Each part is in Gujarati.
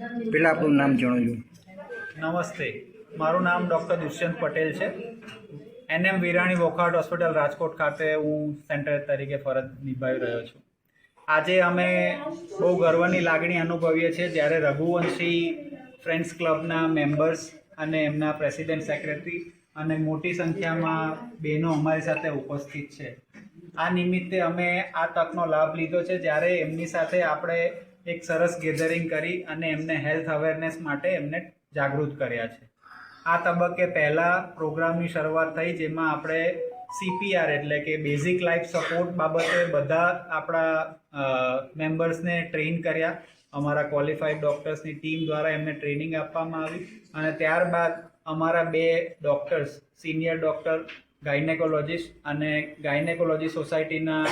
પહેલાં આપણું નામ જણાવજો. નમસ્તે. મારું નામ ડૉક્ટર દુષ્યંત પટેલ છે. NM Virani Wockhardt hospital, Rajkot ખાતે હું સેન્ટર તરીકે ફરજ નિભાવી રહ્યો છું. આજે અમે બહુ ગર્વની લાગણી અનુભવીએ છીએ જ્યારે રઘુવંશી ફ્રેન્ડ્સ ક્લબના મેમ્બર્સ અને એમના પ્રેસિડેન્ટ સેક્રેટરી અને મોટી સંખ્યામાં બહેનો અમારી સાથે ઉપસ્થિત છે. આ નિમિત્તે અમે આ તકનો લાભ લીધો છે. જ્યારે એમની સાથે આપણે એક સરસ ગેધરિંગ કરી અને એમને હેલ્થ અવેરનેસ માટે એમને જાગૃત કર્યા છે. આ તબક્કે પહેલાં પ્રોગ્રામની શરૂઆત થઈ જેમાં આપણે સીપીઆર એટલે કે બેઝિક લાઈફ સપોર્ટ બાબતે બધા આપણા મેમ્બર્સને ટ્રેન કર્યા. અમારા ક્વોલિફાઈડ ડૉક્ટર્સની ટીમ દ્વારા એમને ટ્રેનિંગ આપવામાં આવી અને ત્યારબાદ અમારા બે ડૉક્ટર્સ સિનિયર ડૉક્ટર ગાયનેકોલોજીસ્ટ અને ગાયનેકોલોજી સોસાયટીના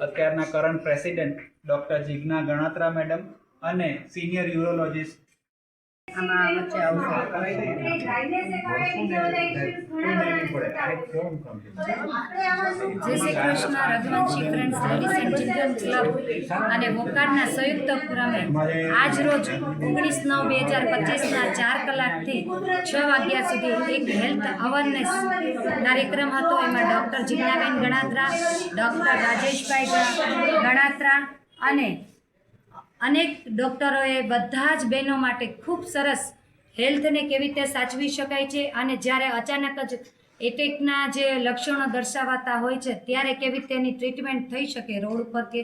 અત્યારના current president doctor Jigna Ganatra madam અને સિનિયર યુરોલોજીસ્ટ આમાં Shri Krishna, Raghuvanshi friends ladies and club અને વોકારના સંયુક્ત ઉપક્રમે આજ રોજ ઓગણીસ નવ બે હજાર પચીસના ચાર કલાકથી છ વાગ્યા સુધી એક હેલ્થ અવેરનેસ કાર્યક્રમ હતો. એમાં ડૉક્ટર જીજ્ઞાબેન ગણાત્રા ડૉક્ટર રાજેશભાઈ ગણાત્રા અને અનેક ડૉક્ટરોએ બધા જ બહેનો માટે ખૂબ સરસ હેલ્થને કેવી રીતે સાચવી શકાય છે અને જ્યારે અચાનક જ એટેકના જે લક્ષણો દર્શાવાતા હોય છે ત્યારે કેવી રીતે એની ટ્રીટમેન્ટ થઈ શકે રોડ ઉપર કે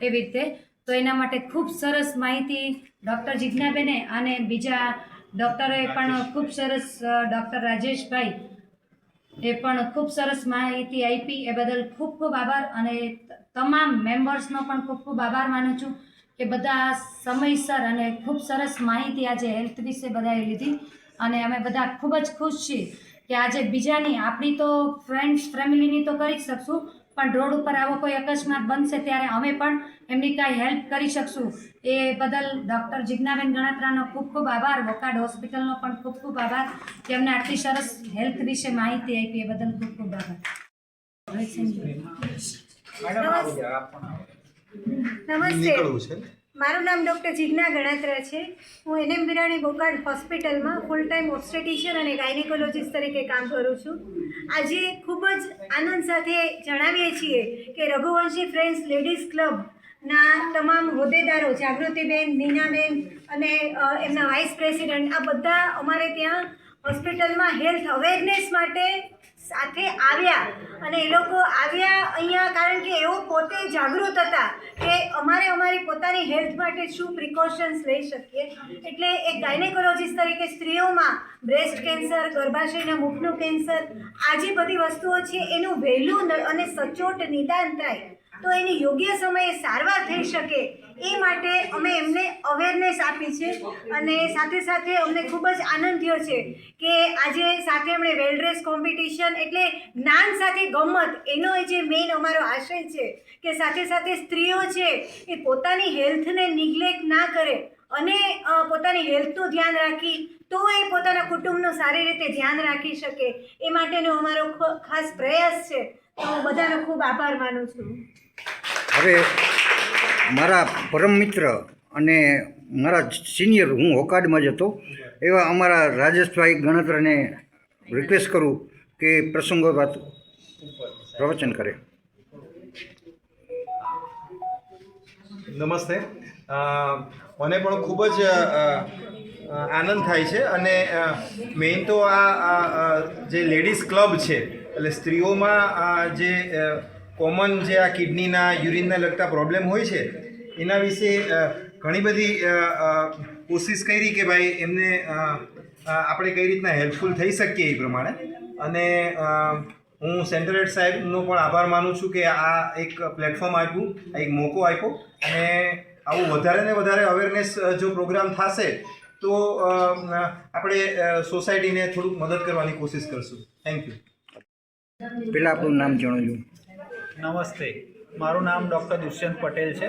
એવી રીતે? તો એના માટે ખૂબ સરસ માહિતી ડૉક્ટર જિજ્ઞાબેને અને બીજા ડૉક્ટરોએ પણ ખૂબ સરસ ડૉક્ટર રાજેશભાઈ એ પણ ખૂબ સરસ માહિતી આપી. એ બદલ ખૂબ ખૂબ આભાર અને તમામ મેમ્બર્સનો પણ ખૂબ ખૂબ આભાર માનું છું. કે બધા સમયસર અને ખૂબ સરસ માહિતી આજે હેલ્થ વિશે બધાએ લીધી. અને અમે બધા ખૂબ જ ખુશ છીએ કે આજે બીજાની આપણી તો ફ્રેન્ડ્સ ફેમિલીની તો કરી જ શકશું પણ રોડ ઉપર આવો કોઈ અકસ્માત બનશે ત્યારે અમે પણ એમની કાંઈ હેલ્પ કરી શકશું. એ બદલ ડૉક્ટર જિજ્ઞાબેન ગણાત્રાનો ખૂબ ખૂબ આભાર વોકાડ હોસ્પિટલનો પણ ખૂબ ખૂબ આભાર કે અમને આટલી સરસ હેલ્થ વિશે માહિતી આપી એ બદલ ખૂબ ખૂબ આભાર. નમસ્તે. મારું નામ ડૉક્ટર જિજ્ઞા ગણાત્રા છે. હું એનએમ વિરાણી બોકાડ હોસ્પિટલમાં ફૂલ ટાઈમ ઓબ્સ્ટેટિશિયન અને ગાયનેકોલોજિસ્ટ તરીકે કામ કરું છું. આજે ખૂબ જ આનંદ સાથે જણાવીએ છીએ કે રઘુવંશી ફ્રેન્ડ્સ લેડીઝ ક્લબના તમામ હોદ્દેદારો જાગૃતિબેન નીનાબેન અને એમના વાઇસ પ્રેસિડન્ટ આ બધા અમારે ત્યાં હોસ્પિટલમાં હેલ્થ અવેરનેસ માટે સાથે આવ્યા અને એ લોકો આવ્યા અહીંયા કારણ કે એઓ પોતે જાગૃત હતા કે અમારે અમારી પોતાની હેલ્થ માટે શું પ્રિકોશન્સ લઈ શકીએ. એટલે એક ગાયનેકોલોજીસ્ટ તરીકે સ્ત્રીઓમાં બ્રેસ્ટ કેન્સર ગર્ભાશયના મુખનું કેન્સર આ જે બધી વસ્તુઓ છે એનું વહેલું અને સચોટ નિદાન થાય. તો એની યોગ્ય સમયે સારવાર થઈ શકે એ માટે અમે એમને અવેરનેસ આપી છે અને સાથે સાથે અમને ખૂબ જ આનંદ થયો છે કે આજે સાથે એમણે વેલ ડ્રેસ કોમ્પિટિશન એટલે જ્ઞાન સાથે ગમત, એનો જે મેઇન અમારો આશય છે કે સાથે સાથે સ્ત્રીઓ છે એ પોતાની હેલ્થને નિગ્લેક્ટ ના કરે અને પોતાની હેલ્થનું ધ્યાન રાખી તો એ પોતાના કુટુંબનું સારી રીતે ધ્યાન રાખી શકે એ માટેનો અમારો ખાસ પ્રયાસ છે. તો હું બધાનો ખૂબ આભાર માનું છું. હવે મારા પરમ મિત્ર અને મારા સિનિયર હું હોકાડમાં જ હતો એવા અમારા રાજેશભાઈ ગણતરને રિક્વેસ્ટ કરું કે પ્રસંગો વાત પ્રવચન કરે. નમસ્તે. મને પણ ખૂબ જ આનંદ થાય છે અને મેઇન તો આ, જે લેડીઝ ક્લબ છે એટલે સ્ત્રીઓમાં જે કોમન જે આ કિડનીના યુરિનના લગતા પ્રોબ્લેમ હોય છે, એના વિશે ઘણી બધી કોશિશ કરી કે ભાઈ એમને આપણે કઈ રીતના હેલ્પફુલ થઈ શકીએ એ પ્રમાણે. અને હું સેન્ટર સાહેબનો પણ આભાર માનું છું કે આ એક પ્લેટફોર્મ આપ્યું એક મોકો આપ્યો. અને આવું વધારે ને વધારે અવેરનેસ જો પ્રોગ્રામ થશે, તો આપણે સોસાયટીને થોડુંક મદદ કરવાની કોશિશ કરશું. થેન્ક યુ પહેલાં આપણું નામ જણાવજો. નમસ્તે. મારું નામ ડૉક્ટર દુષ્યંત પટેલ છે.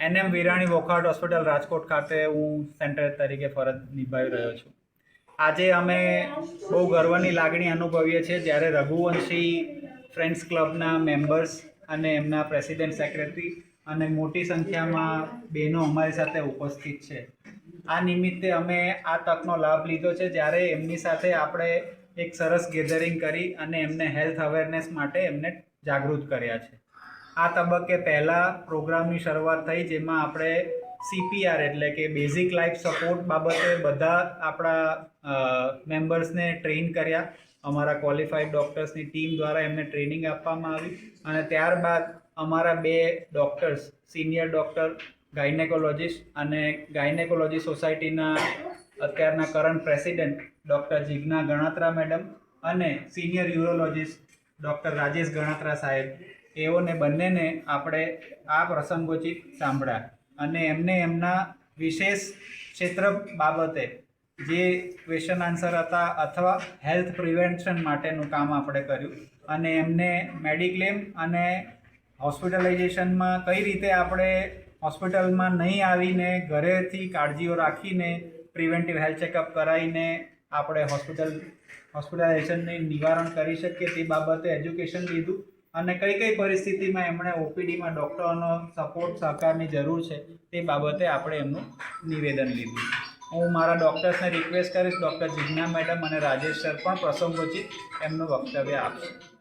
NM Virani Wockhardt hospital, Rajkot ખાતે હું સેન્ટર તરીકે ફરજ નિભાવી રહ્યો છું. આજે અમે બહુ ગર્વની લાગણી અનુભવીએ છીએ જ્યારે રઘુવંશી ફ્રેન્ડ્સ ક્લબના મેમ્બર્સ અને એમના પ્રેસિડેન્ટ સેક્રેટરી અને મોટી સંખ્યામાં બહેનો અમારી સાથે ઉપસ્થિત છે. આ નિમિત્તે અમે આ તકનો લાભ લીધો છે જ્યારે એમની સાથે આપણે એક સરસ ગેધરિંગ કરી અને એમને હેલ્થ અવેરનેસ માટે એમને જાગૃત કર્યા છે. આ તબક્કે પહેલાં પ્રોગ્રામની શરૂઆત થઈ જેમાં આપણે સીપીઆર એટલે કે બેઝિક લાઈફ સપોર્ટ બાબતે બધા આપણા મેમ્બર્સને ટ્રેન કર્યા. અમારા ક્વોલિફાઈડ ડૉક્ટર્સની ટીમ દ્વારા એમને ટ્રેનિંગ આપવામાં આવી અને ત્યારબાદ અમારા બે ડૉક્ટર્સ સિનિયર ડૉક્ટર ગાયનેકોલોજીસ્ટ અને ગાયનેકોલોજી સોસાયટીના અત્યારના current president doctor Jigna Ganatra madam અને senior urologist doctor Rajesh Ganatra સાહેબ, એઓને બંનેને આપણે આ પ્રસંગોચિત સાંભળ્યા અને એમને એમના વિશેષ ક્ષેત્ર બાબતે જે ક્વેશ્ચન આન્સર હતા અથવા હેલ્થ પ્રિવેન્શન માટેનું કામ આપણે કર્યું અને એમને મેડિક્લેમ અને હોસ્પિટલાઇઝેશનમાં કઈ રીતે આપણે હોસ્પિટલમાં નહીં આવીને ઘરેથી કાળજીઓ રાખીને પ્રિવેન્ટિવ હેલ્થ ચેકઅપ કરાવીને આપણે હોસ્પિટલ હોસ્પિટલાઇઝેશનને નિવારણ કરી શકીએ તે બાબતે એજ્યુકેશન લીધું અને કઈ કઈ પરિસ્થિતિમાં એમણે ઓપીડીમાં ડૉક્ટરોનો સપોર્ટ સહકારની જરૂર છે તે બાબતે આપણે એમનું નિવેદન લીધું. હું મારા ડૉક્ટર્સને રિક્વેસ્ટ કરીશ, ડૉક્ટર જિજ્ઞા મેડમ અને રાજેશ સર પણ પ્રસંગોચિત એમનું વક્તવ્ય આપશે.